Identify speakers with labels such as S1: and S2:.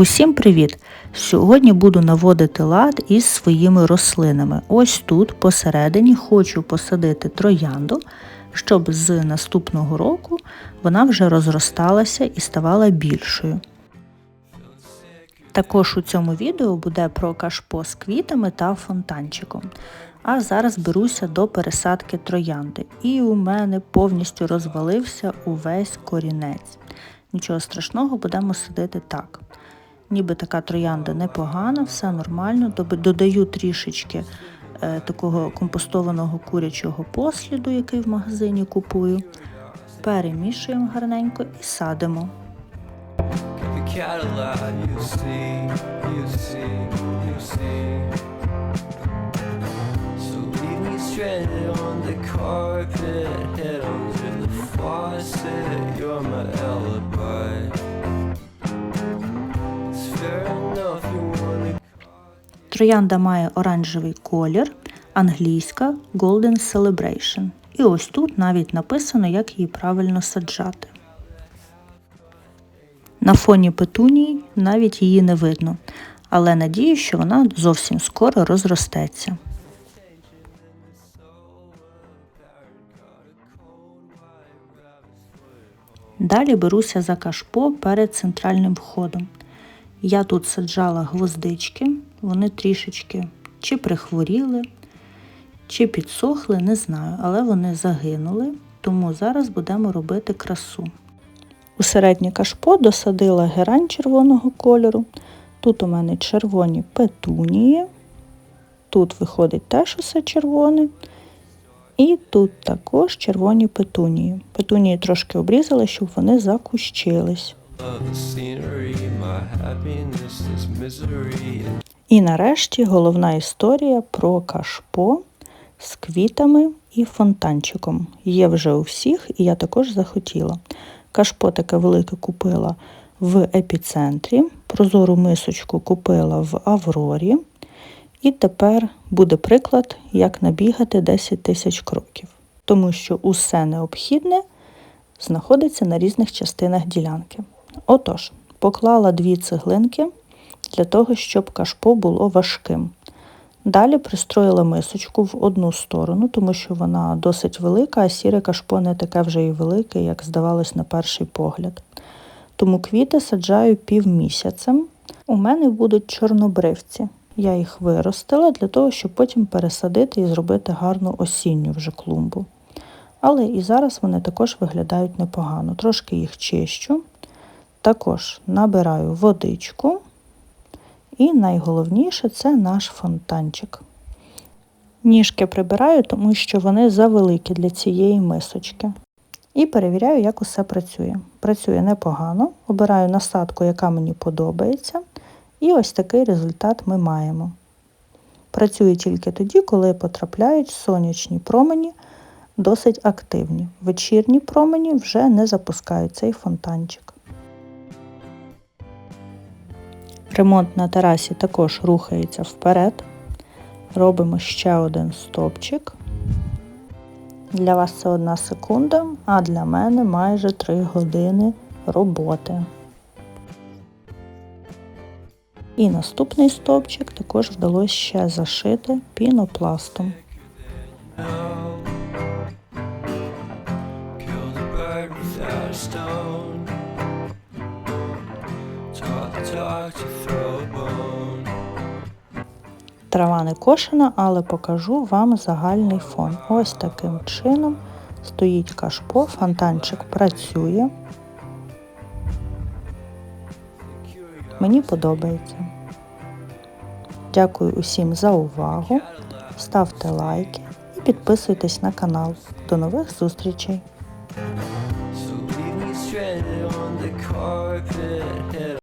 S1: Усім привіт! Сьогодні буду наводити лад із своїми рослинами. Ось тут посередині хочу посадити троянду, щоб з наступного року вона вже розросталася і ставала більшою. Також у цьому відео буде про кашпо з квітами та фонтанчиком. А зараз беруся до пересадки троянди. І у мене повністю розвалився увесь корінець. Нічого страшного, будемо садити так. Ніби така троянда непогана, все нормально. Додаю трішечки е, такого компостованого курячого посліду, який в магазині купую. Перемішуємо гарненько і садимо.
S2: On the carpet, head under the faucet. You're my alibi.
S1: Троянда має оранжевий колір, англійська Golden Celebration. І ось тут навіть написано, як її правильно саджати. На фоні петунії навіть її не видно, але надію, що вона зовсім скоро розростеться. Далі беруся за кашпо перед центральним входом. Я тут саджала гвоздички, вони трішечки чи прихворіли, чи підсохли, не знаю, але вони загинули, тому зараз будемо робити красу. У середнє кашпо досадила герань червоного кольору. Тут у мене червоні петунії, тут виходить теж усе червоне. І тут також червоні петунії. Петунії трошки обрізали, щоб вони закущились. І нарешті головна історія про кашпо з квітами і фонтанчиком. Є вже у всіх, і я також захотіла. Кашпо таке велике купила в епіцентрі, прозору мисочку купила в Аврорі. І тепер буде приклад, як набігати 10 тисяч кроків, тому що усе необхідне знаходиться на різних частинах ділянки. Отож, поклала дві цеглинки для того, щоб кашпо було важким. Далі пристроїла мисочку в одну сторону, тому що вона досить велика, а сіре кашпо не таке вже і велике, як здавалось на перший погляд. Тому квіти саджаю півмісяцем. У мене будуть чорнобривці. Я їх виростила для того, щоб потім пересадити і зробити гарну осінню вже клумбу. Але і зараз вони також виглядають непогано. Трошки їх чищу. Також набираю водичку. І найголовніше це наш фонтанчик. Ніжки прибираю, тому що вони завеликі для цієї мисочки. І перевіряю, як усе працює. Працює непогано, обираю насадку, яка мені подобається. І ось такий результат ми маємо. Працює тільки тоді, коли потрапляють сонячні промені досить активні. Вечірні промені вже не запускають цей фонтанчик. Ремонт на терасі також рухається вперед. Робимо ще один стопчик. Для вас це одна секунда, а для мене майже 3 години роботи. І наступний стовпчик також вдалося ще зашити пінопластом.
S2: stone.
S1: Трава не кошена, але покажу вам загальний фон. Ось таким чином стоїть кашпо, фонтанчик працює. Мені подобається. Дякую усім за увагу. Ставте лайки і підписуйтесь на канал. До нових зустрічей!